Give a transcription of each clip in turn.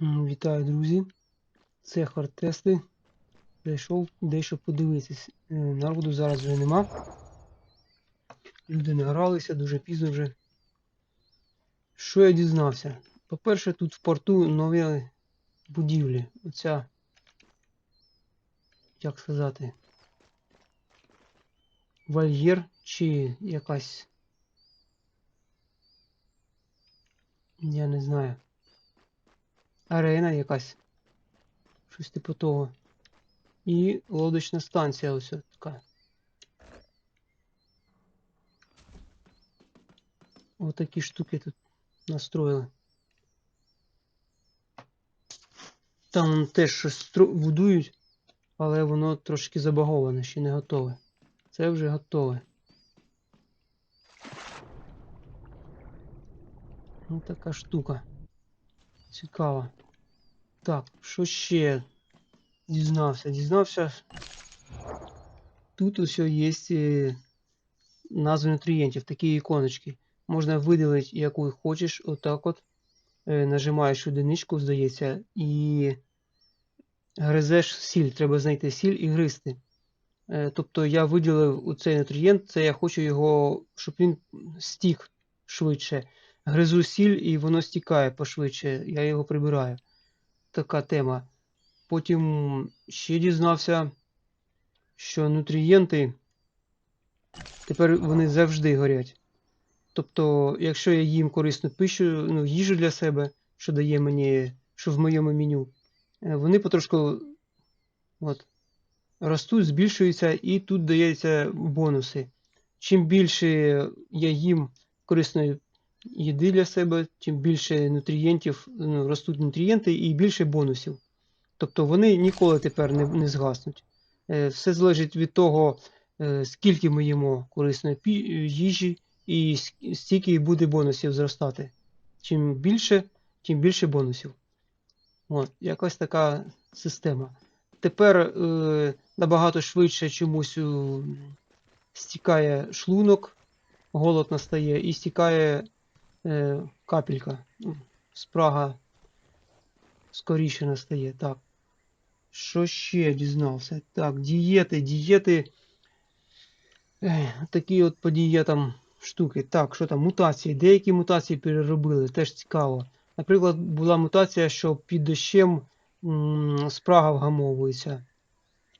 Вітаю, друзі. Це хардтести. Прийшов дещо подивитись. Е, Народу зараз вже нема. Люди не гралися дуже пізно вже. Що я дізнався? По-перше, тут в порту нові будівлі. Оця, як сказати, вольєр чи якась. Я не знаю. Арена якась. Щось типу того. І лодочна станція ось така. Отакі штуки тут настроїли. Там теж щось будують, але воно трошки забаговане, ще не готове. Це вже готове. Ну така штука. Цікаво. Так, що ще дізнався? Дізнався. Тут усе є е, назви нутрієнтів, такі іконочки. Можна виділити, яку хочеш, отак от. Е, Нажимаєш одиничку, здається, і гризеш сіль. Треба знайти сіль і гризти. Е, Тобто я виділив у цей нутрієнт, це я хочу його, щоб він стік швидше. Гризу сіль і воно стікає пошвидше, я його прибираю. Така тема. Потім ще дізнався, що нутрієнти тепер вони завжди горять. Тобто, якщо я їм корисну пищу, ну, їжу для себе, що дає мені, що в моєму меню, е, вони потрошку от, ростуть, збільшуються, і тут дається бонуси. Чим більше я їм корисної їди для себе, тим більше нутрієнтів, ну, ростуть нутрієнти і більше бонусів. Тобто вони ніколи тепер не, не згаснуть. Е, Все залежить від того, е, скільки ми їмо корисної пі- їжі, і стільки буде бонусів зростати. Чим більше, тим більше бонусів. От, якась така система. Тепер е, набагато швидше чомусь е, стікає шлунок, голод настає і стікає е, капелька. Ну, Спрага скоріше настає. Так. Що ще дізнався? Так, дієти, дієти. Ех, такі от по дієтам штуки. Так, що там, мутації. Деякі мутації переробили, теж цікаво. Наприклад, була мутація, що під дощем спрага вгамовується.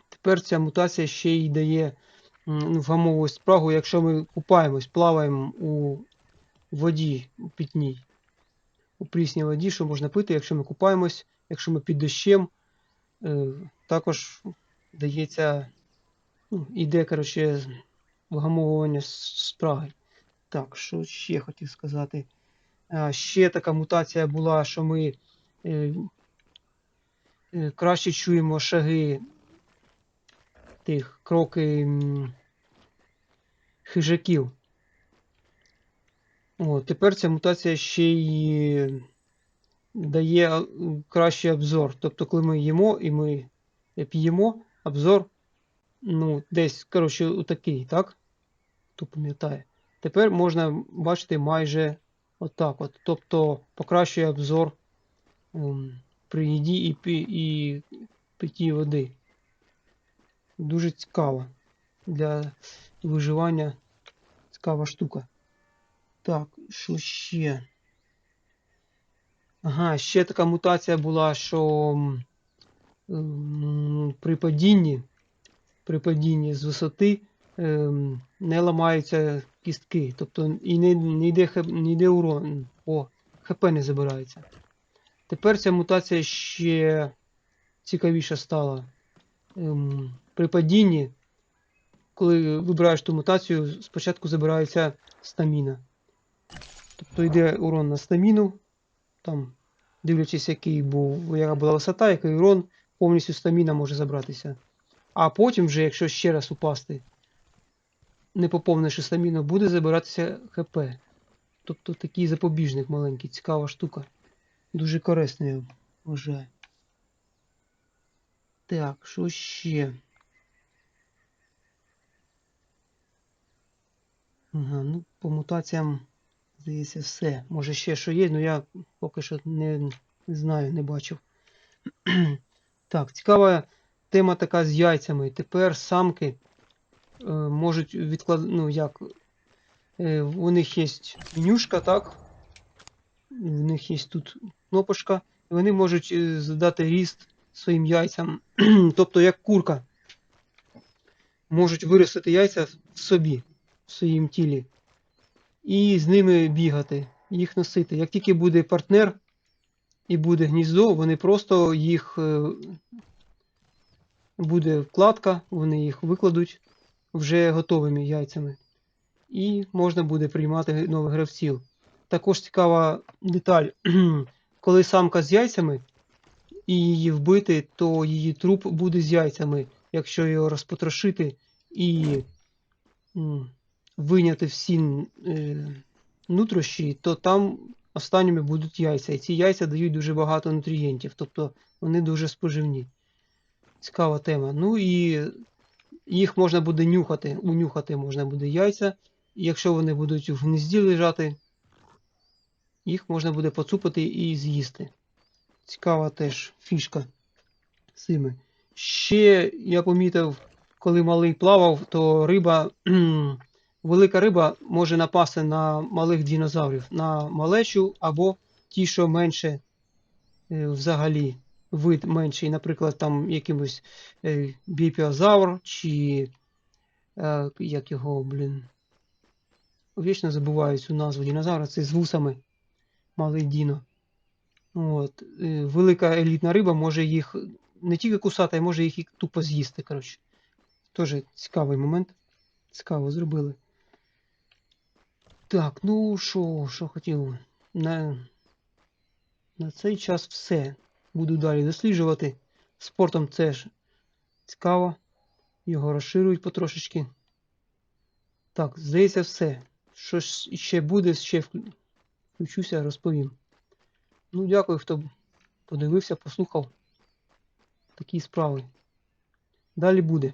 Тепер ця мутація ще й дає ну, спрагу, якщо ми купаємось, плаваємо у воді у питній. У прісній воді, що можна пити, якщо ми купаємось, якщо ми під дощем, е, також дається, ну, іде, коротше, вгамовування спраги. Так, що ще хотів сказати? Ще така мутація була, що ми е, е, краще чуємо шаги тих кроки хижаків. О, тепер ця мутація ще й дає кращий обзор. Тобто, коли ми їмо і ми п'ємо, обзор ну, десь, коротше, отакий, так? Хто пам'ятає. Тепер можна бачити майже отак от. Тобто покращує обзор ем, при їді і, пі- і питті води. Дуже цікаво для виживання. Цікава штука. Так, що ще? Ага, ще така мутація була, що при падінні, при падінні з висоти ем, не ламаються кістки. Тобто і не, не, йде, не йде урон. О, ХП не забирається. Тепер ця мутація ще цікавіша стала. Ем, при падінні, коли вибираєш ту мутацію, спочатку забирається стаміна. Тобто йде урон на стаміну, там, дивлячись, який був, яка була висота, який урон, повністю стаміна може забратися. А потім вже, якщо ще раз упасти, не поповнивши стаміну, буде забиратися ХП. Тобто такий запобіжник маленький, цікава штука. Дуже корисний, вважаю. Так, що ще? Ага, ну, по мутаціям, здається, все. Може ще що є, але я поки що не, знаю, не бачив. Так, цікава тема така з яйцями. Тепер самки е, можуть відклад... ну як. Е, у них є менюшка, так? У них є тут кнопочка. Вони можуть е, задати ріст своїм яйцям. тобто як курка. Можуть виростити яйця в собі, в своїм тілі. І з ними бігати, їх носити. Як тільки буде партнер і буде гніздо, вони просто їх е, буде вкладка, вони їх викладуть вже готовими яйцями. І можна буде приймати нових гравців. Також цікава деталь, коли самка з яйцями і її вбити, то її труп буде з яйцями. Якщо його розпотрошити і виняти всі е, нутрощі, то там останніми будуть яйця. І ці яйця дають дуже багато нутрієнтів, тобто вони дуже споживні. Цікава тема. Ну і їх можна буде нюхати, унюхати можна буде яйця. І якщо вони будуть в гнізді лежати, їх можна буде поцупити і з'їсти. Цікава теж фішка цими. Ще я помітив, коли малий плавав, то риба, велика риба може напасти на малих динозаврів, на малечу або ті, що менше е, взагалі вид менший, наприклад, там якимось е, біпіозавр чи е, як його, блін. Вічно забуваю цю назву динозавра, це з вусами малий Діно. От. Велика елітна риба може їх не тільки кусати, а може їх і тупо з'їсти. Теж цікавий момент. Цікаво зробили. Так, ну що, що хотів. На, на цей час все. Буду далі досліджувати. Спортом теж цікаво. Його розширюють потрошечки. Так, здається, все. Що ж ще буде, ще включуся, розповім. Ну, дякую, хто подивився, послухав. Такі справи. Далі буде.